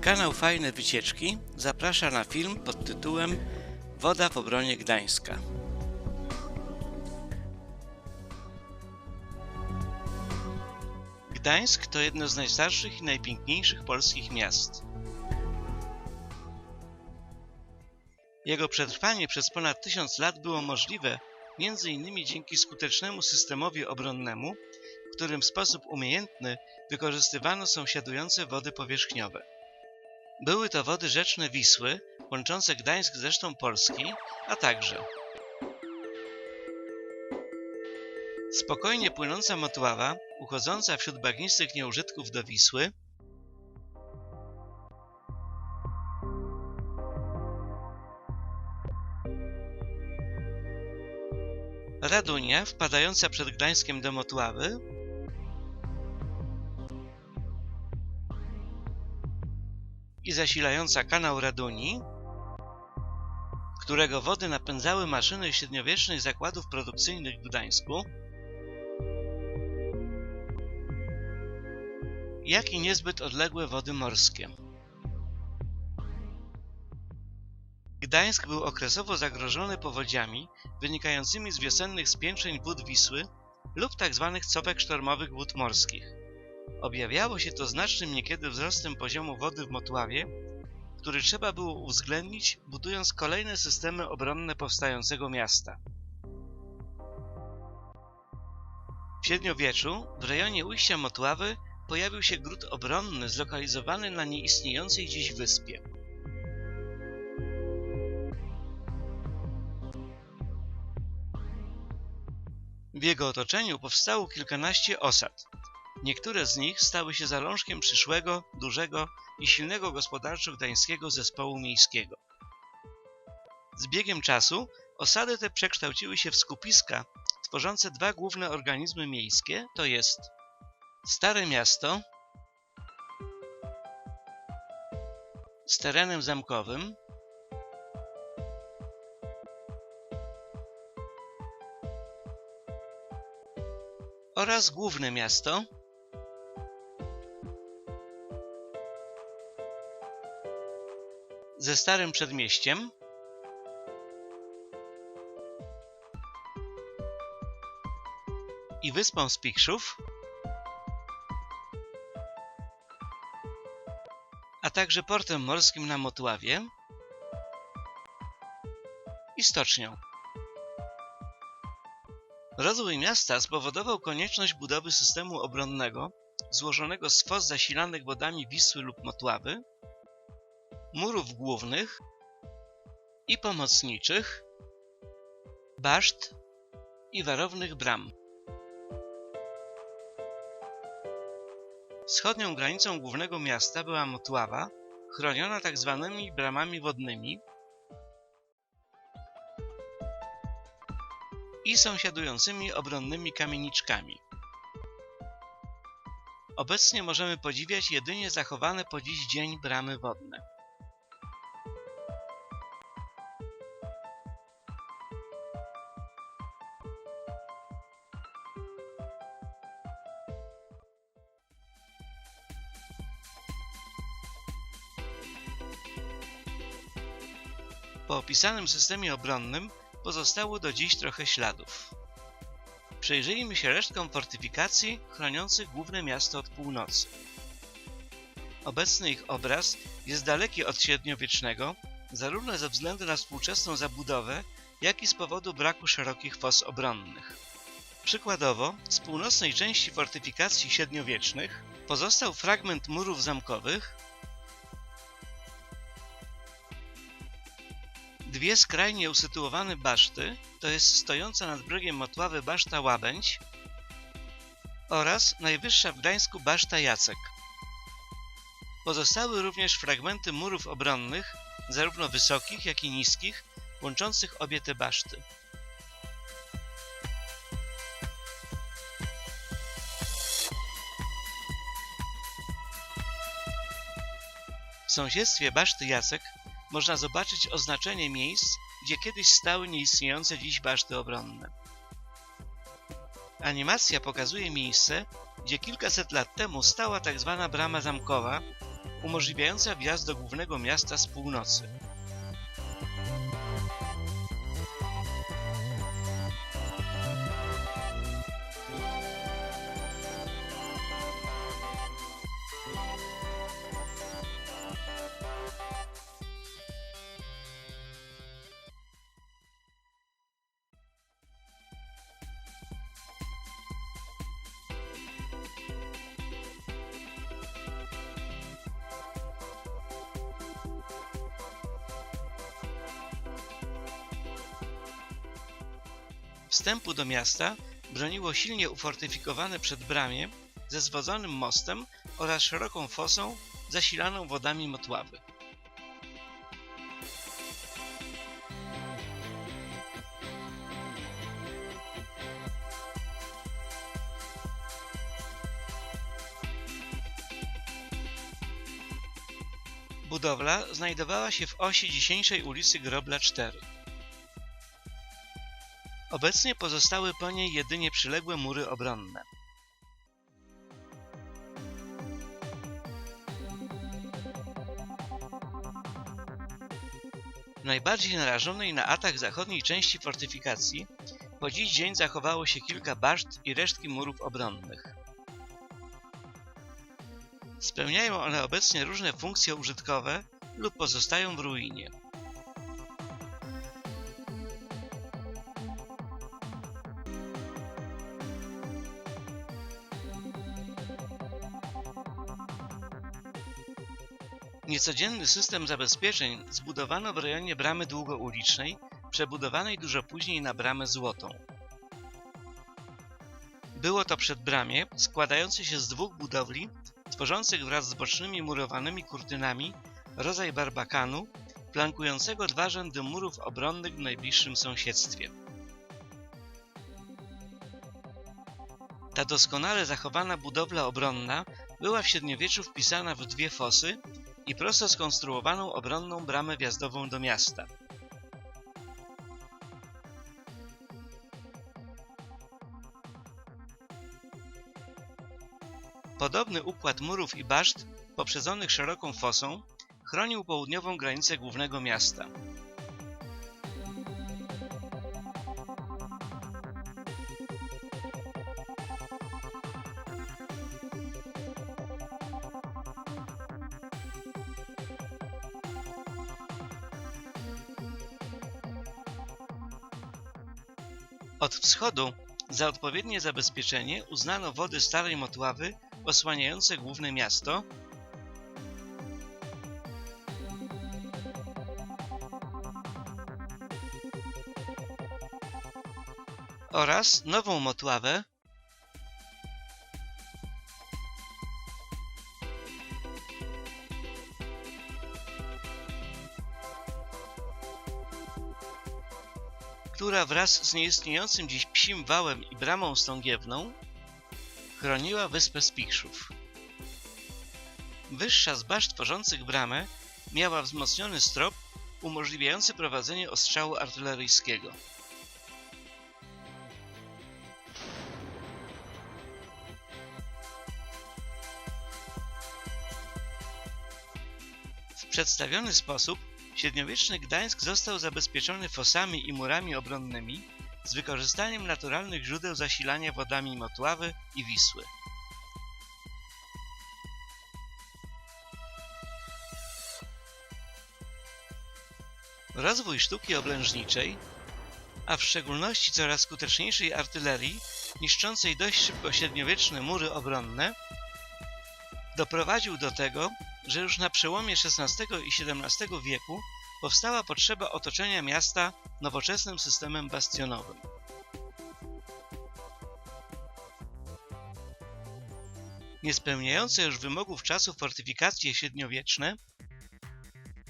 Kanał Fajne Wycieczki zaprasza na film pod tytułem Woda w obronie Gdańska. Gdańsk to jedno z najstarszych i najpiękniejszych polskich miast. Jego przetrwanie przez ponad tysiąc lat było możliwe m.in. dzięki skutecznemu systemowi obronnemu, w którym w sposób umiejętny wykorzystywano sąsiadujące wody powierzchniowe. Były to wody rzeczne Wisły, łączące Gdańsk z resztą Polski, a także spokojnie płynąca Motława, uchodząca wśród bagnistych nieużytków do Wisły, Radunia, wpadająca przed Gdańskiem do Motławy, i zasilająca kanał Raduni, którego wody napędzały maszyny średniowiecznych zakładów produkcyjnych w Gdańsku, jak i niezbyt odległe wody morskie. Gdańsk był okresowo zagrożony powodziami wynikającymi z wiosennych spiętrzeń wód Wisły lub tzw. Tak copek sztormowych wód morskich. Objawiało się to znacznym niekiedy wzrostem poziomu wody w Motławie, który trzeba było uwzględnić, budując kolejne systemy obronne powstającego miasta. W średniowieczu w rejonie ujścia Motławy pojawił się gród obronny zlokalizowany na nieistniejącej dziś wyspie. W jego otoczeniu powstało kilkanaście osad. Niektóre z nich stały się zalążkiem przyszłego, dużego i silnego gospodarczo gdańskiego zespołu miejskiego. Z biegiem czasu osady te przekształciły się w skupiska tworzące dwa główne organizmy miejskie, to jest Stare Miasto z terenem zamkowym oraz Główne Miasto ze Starym Przedmieściem. I Wyspą Spichrzów a także portem morskim na Motławie. I stocznią. Rozwój miasta spowodował konieczność budowy systemu obronnego złożonego z fos zasilanych wodami Wisły lub Motławy, murów głównych i pomocniczych, baszt i warownych bram. Wschodnią granicą głównego miasta była Motława, chroniona tak zwanymi bramami wodnymi i sąsiadującymi obronnymi kamieniczkami. Obecnie możemy podziwiać jedynie zachowane po dziś dzień bramy wodne. Opisanym systemie obronnym pozostało do dziś trochę śladów. Przejrzyjmy się resztkom fortyfikacji chroniących główne miasto od północy. Obecny ich obraz jest daleki od średniowiecznego, zarówno ze względu na współczesną zabudowę, jak i z powodu braku szerokich fos obronnych. Przykładowo, z północnej części fortyfikacji średniowiecznych pozostał fragment murów zamkowych Dwie skrajnie usytuowane baszty, to jest stojąca nad brzegiem Motławy baszta Łabędź oraz najwyższa w Gdańsku baszta Jacek. Pozostały również fragmenty murów obronnych, zarówno wysokich, jak i niskich, łączących obie te baszty. W sąsiedztwie baszty Jacek można zobaczyć oznaczenie miejsc, gdzie kiedyś stały nieistniejące dziś baszty obronne. Animacja pokazuje miejsce, gdzie kilkaset lat temu stała tzw. Tak brama zamkowa, umożliwiająca wjazd do głównego miasta z północy. Wstępu do miasta broniło silnie ufortyfikowane przedbramie ze zwodzonym mostem oraz szeroką fosą zasilaną wodami Motławy. Budowla znajdowała się w osi dzisiejszej ulicy Grobla 4. Obecnie pozostały po niej jedynie przyległe mury obronne. W najbardziej narażonej na atak zachodniej części fortyfikacji po dziś dzień zachowało się kilka baszt i resztki murów obronnych. Spełniają one obecnie różne funkcje użytkowe lub pozostają w ruinie. Niecodzienny system zabezpieczeń zbudowano w rejonie Bramy Długoulicznej, przebudowanej dużo później na Bramę Złotą. Było to przedbramie składające się z dwóch budowli, tworzących wraz z bocznymi murowanymi kurtynami rodzaj barbakanu, flankującego dwa rzędy murów obronnych w najbliższym sąsiedztwie. Ta doskonale zachowana budowla obronna była w średniowieczu wpisana w dwie fosy i prosto skonstruowaną obronną bramę wjazdową do miasta. Podobny układ murów i baszt, poprzedzonych szeroką fosą, chronił południową granicę głównego miasta. Od wschodu za odpowiednie zabezpieczenie uznano wody Starej Motławy osłaniające główne miasto. Oraz Nową Motławę wraz z nieistniejącym dziś Psim Wałem i Bramą Stągiewną chroniła wyspę Spichrzów. Wyższa z baszt tworzących bramę miała wzmocniony strop umożliwiający prowadzenie ostrzału artyleryjskiego. W przedstawiony sposób Średniowieczny Gdańsk został zabezpieczony fosami i murami obronnymi z wykorzystaniem naturalnych źródeł zasilania wodami Motławy i Wisły. Rozwój sztuki oblężniczej, a w szczególności coraz skuteczniejszej artylerii, niszczącej dość szybko średniowieczne mury obronne, doprowadził do tego, że już na przełomie XVI i XVII wieku powstała potrzeba otoczenia miasta nowoczesnym systemem bastionowym. Niespełniające już wymogów czasu fortyfikacje średniowieczne,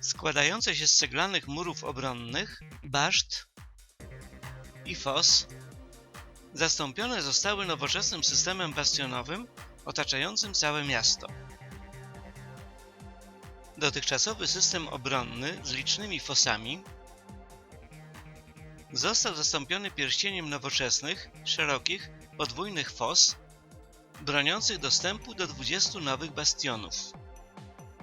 składające się z ceglanych murów obronnych, baszt i fos, zastąpione zostały nowoczesnym systemem bastionowym otaczającym całe miasto. Dotychczasowy system obronny z licznymi fosami został zastąpiony pierścieniem nowoczesnych, szerokich, podwójnych fos, broniących dostępu do 20 nowych bastionów.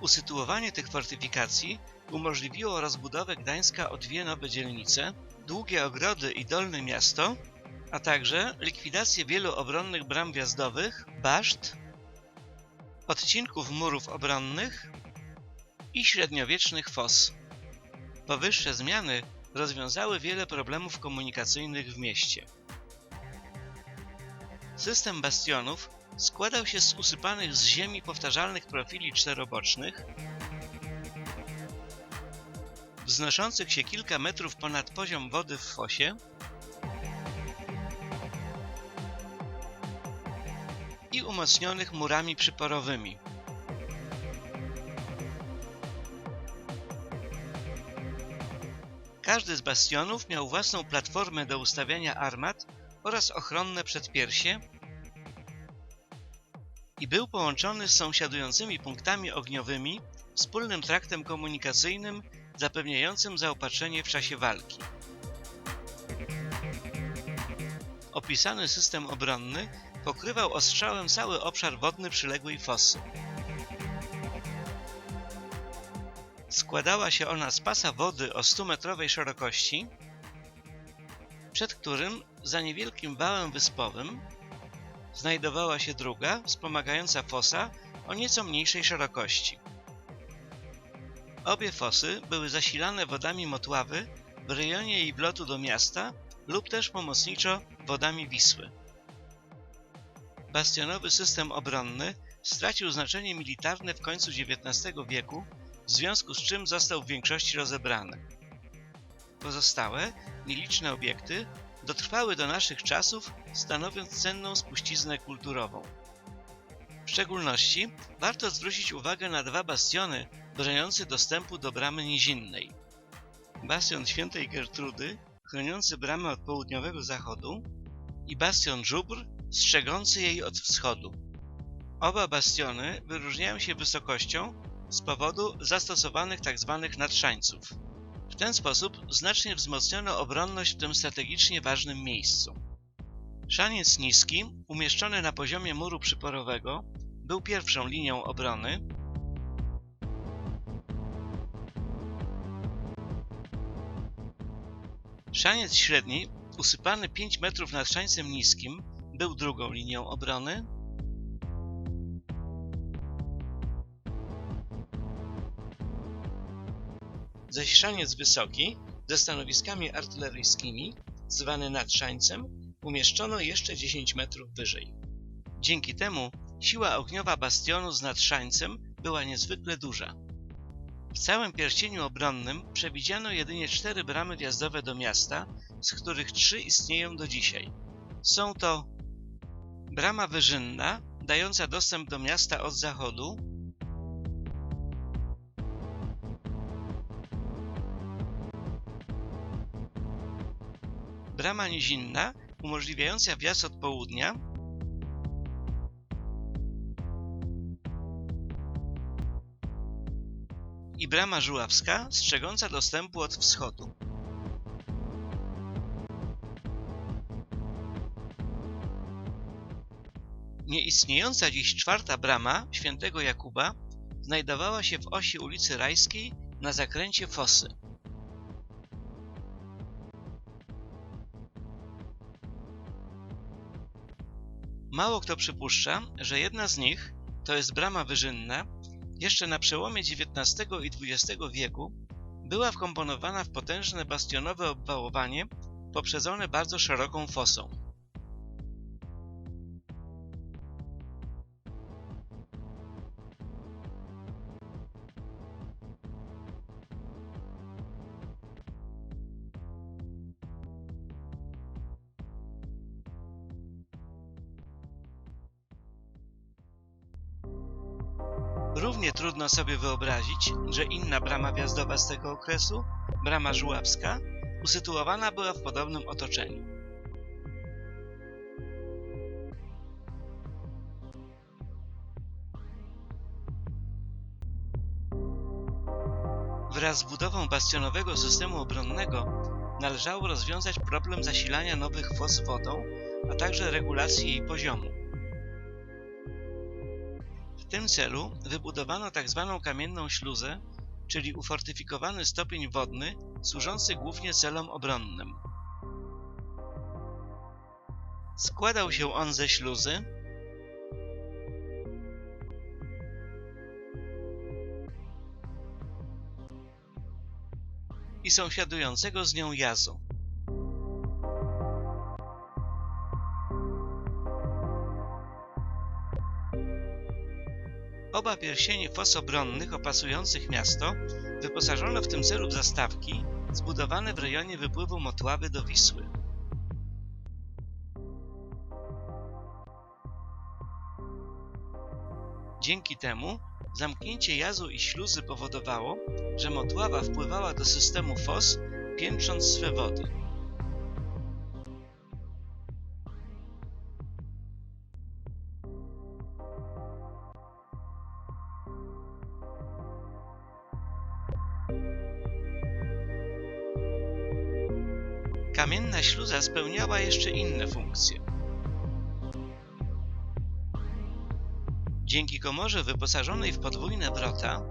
Usytuowanie tych fortyfikacji umożliwiło rozbudowę Gdańska o dwie nowe dzielnice, długie ogrody i dolne miasto, a także likwidację wielu obronnych bram wjazdowych, baszt, odcinków murów obronnych i średniowiecznych fos. Powyższe zmiany rozwiązały wiele problemów komunikacyjnych w mieście. System bastionów składał się z usypanych z ziemi powtarzalnych profili czterobocznych, wznoszących się kilka metrów ponad poziom wody w fosie i umocnionych murami przyporowymi. Każdy z bastionów miał własną platformę do ustawiania armat oraz ochronne przedpiersie i był połączony z sąsiadującymi punktami ogniowymi wspólnym traktem komunikacyjnym zapewniającym zaopatrzenie w czasie walki. Opisany system obronny pokrywał ostrzałem cały obszar wodny przyległej fosy. Składała się ona z pasa wody o 100-metrowej szerokości, przed którym za niewielkim wałem wyspowym znajdowała się druga, wspomagająca fosa o nieco mniejszej szerokości. Obie fosy były zasilane wodami Motławy w rejonie jej wlotu do miasta lub też pomocniczo wodami Wisły. Bastionowy system obronny stracił znaczenie militarne w końcu XIX wieku, w związku z czym został w większości rozebrany. Pozostałe, nieliczne obiekty dotrwały do naszych czasów, stanowiąc cenną spuściznę kulturową. W szczególności warto zwrócić uwagę na dwa bastiony broniące dostępu do bramy nizinnej. Bastion Świętej Gertrudy, chroniący bramę od południowego zachodu i bastion Żubr, strzegący jej od wschodu. Oba bastiony wyróżniają się wysokością z powodu zastosowanych tzw. Tak nadszańców. W ten sposób znacznie wzmocniono obronność w tym strategicznie ważnym miejscu. Szaniec niski, umieszczony na poziomie muru przyporowego, był pierwszą linią obrony, Szaniec średni, usypany 5 metrów nad szańcem niskim, był drugą linią obrony, zaś szaniec wysoki ze stanowiskami artyleryjskimi, zwany nadszańcem, umieszczono jeszcze 10 metrów wyżej. Dzięki temu siła ogniowa bastionu z nadszańcem była niezwykle duża. W całym pierścieniu obronnym przewidziano jedynie cztery bramy wjazdowe do miasta, z których trzy istnieją do dzisiaj. Są to brama wyżynna, dająca dostęp do miasta od zachodu, brama nizinna umożliwiająca wjazd od południa i brama żuławska strzegąca dostępu od wschodu. Nieistniejąca dziś czwarta brama świętego Jakuba znajdowała się w osi ulicy Rajskiej na zakręcie Fosy. Mało kto przypuszcza, że jedna z nich, to jest brama wyżynna, jeszcze na przełomie XIX i XX wieku była wkomponowana w potężne bastionowe obwałowanie poprzedzone bardzo szeroką fosą. Równie trudno sobie wyobrazić, że inna brama wjazdowa z tego okresu, brama żuławska, usytuowana była w podobnym otoczeniu. Wraz z budową bastionowego systemu obronnego należało rozwiązać problem zasilania nowych fos wodą, a także regulacji jej poziomu tym celu wybudowano tzw. Tak kamienną śluzę, czyli ufortyfikowany stopień wodny służący głównie celom obronnym. Składał się on ze śluzy, i sąsiadującego z nią jazu. Oba pierścienie fos obronnych opasujących miasto wyposażono w tym celu w zastawki zbudowane w rejonie wypływu Motławy do Wisły. Dzięki temu zamknięcie jazu i śluzy powodowało, że Motława wpływała do systemu fos, piętrząc swe wody. Śluza spełniała jeszcze inne funkcje. Dzięki komorze wyposażonej w podwójne wrota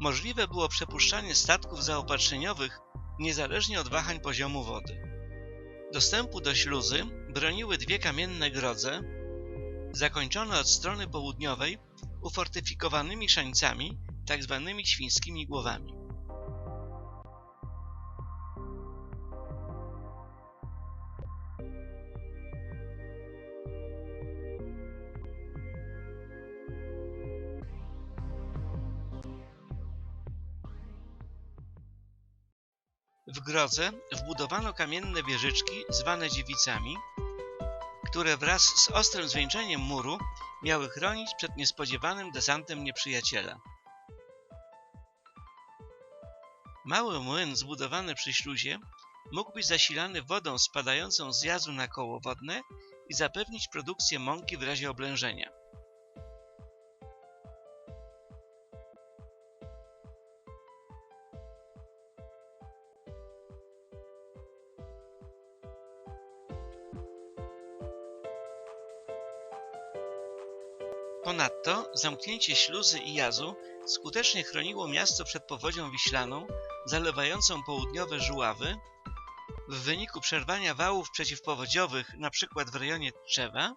możliwe było przepuszczanie statków zaopatrzeniowych niezależnie od wahań poziomu wody. Dostępu do śluzy broniły dwie kamienne grodze, zakończone od strony południowej ufortyfikowanymi szańcami, tzw. Tak świńskimi głowami. W grodze wbudowano kamienne wieżyczki zwane dziewicami, które wraz z ostrym zwieńczeniem muru miały chronić przed niespodziewanym desantem nieprzyjaciela. Mały młyn zbudowany przy śluzie mógł być zasilany wodą spadającą z jazu na koło wodne i zapewnić produkcję mąki w razie oblężenia. Zamknięcie śluzy i jazu skutecznie chroniło miasto przed powodzią wiślaną zalewającą południowe Żuławy w wyniku przerwania wałów przeciwpowodziowych np. w rejonie Tczewa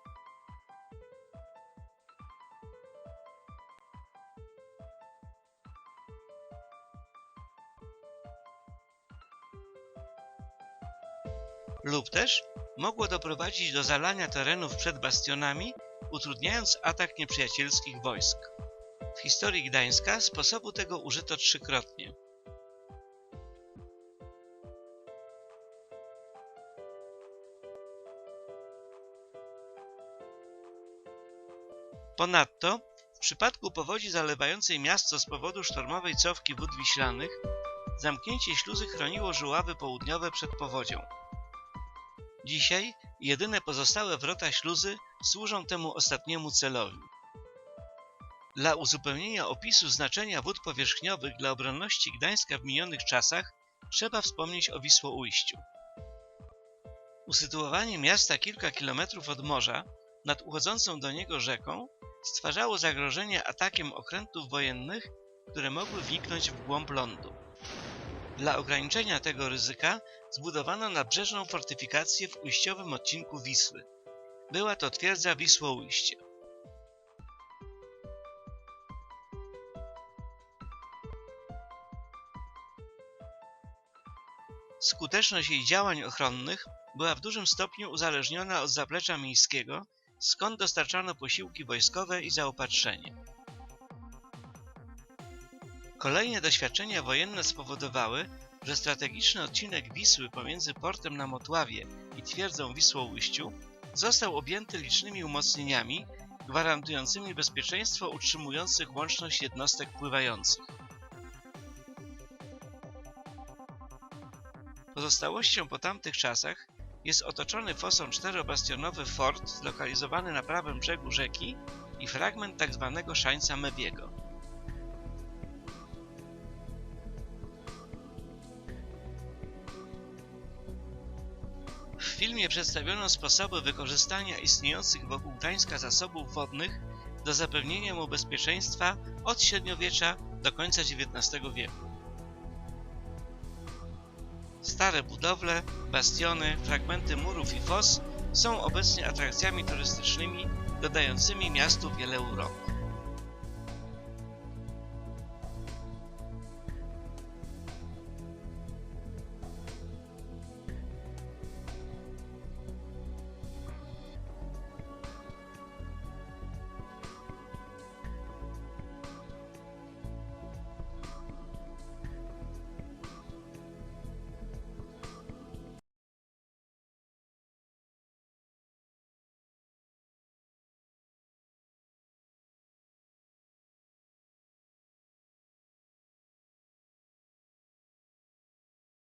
lub też mogło doprowadzić do zalania terenów przed bastionami utrudniając atak nieprzyjacielskich wojsk. W historii Gdańska sposobu tego użyto trzykrotnie. Ponadto, w przypadku powodzi zalewającej miasto z powodu sztormowej cofki wód wiślanych, zamknięcie śluzy chroniło żuławy południowe przed powodzią. Dzisiaj jedyne pozostałe wrota śluzy służą temu ostatniemu celowi. Dla uzupełnienia opisu znaczenia wód powierzchniowych dla obronności Gdańska w minionych czasach trzeba wspomnieć o Wisłoujściu. Usytuowanie miasta kilka kilometrów od morza nad uchodzącą do niego rzeką stwarzało zagrożenie atakiem okrętów wojennych, które mogły wniknąć w głąb lądu. Dla ograniczenia tego ryzyka zbudowano nabrzeżną fortyfikację w ujściowym odcinku Wisły. Była to twierdza Wisłoujście. Skuteczność jej działań ochronnych była w dużym stopniu uzależniona od zaplecza miejskiego, skąd dostarczano posiłki wojskowe i zaopatrzenie. Kolejne doświadczenia wojenne spowodowały, że strategiczny odcinek Wisły pomiędzy portem na Motławie i twierdzą Wisłoujściu został objęty licznymi umocnieniami gwarantującymi bezpieczeństwo utrzymujących łączność jednostek pływających. Pozostałością po tamtych czasach jest otoczony fosą czterobastionowy fort zlokalizowany na prawym brzegu rzeki i fragment tzw. Tak szańca Mebiego. Filmie przedstawiono sposoby wykorzystania istniejących wokół Gdańska zasobów wodnych do zapewnienia mu bezpieczeństwa od średniowiecza do końca XIX wieku. Stare budowle, bastiony, fragmenty murów i fos są obecnie atrakcjami turystycznymi dodającymi miastu wiele uroku.